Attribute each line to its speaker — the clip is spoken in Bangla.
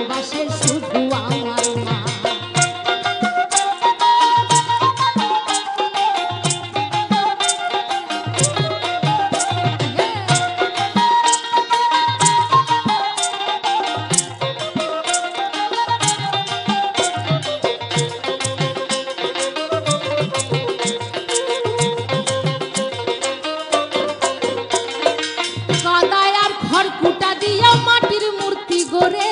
Speaker 1: ভালোবাসে শুধু আমার মা। কাদায় মাটির মূর্তি গোরে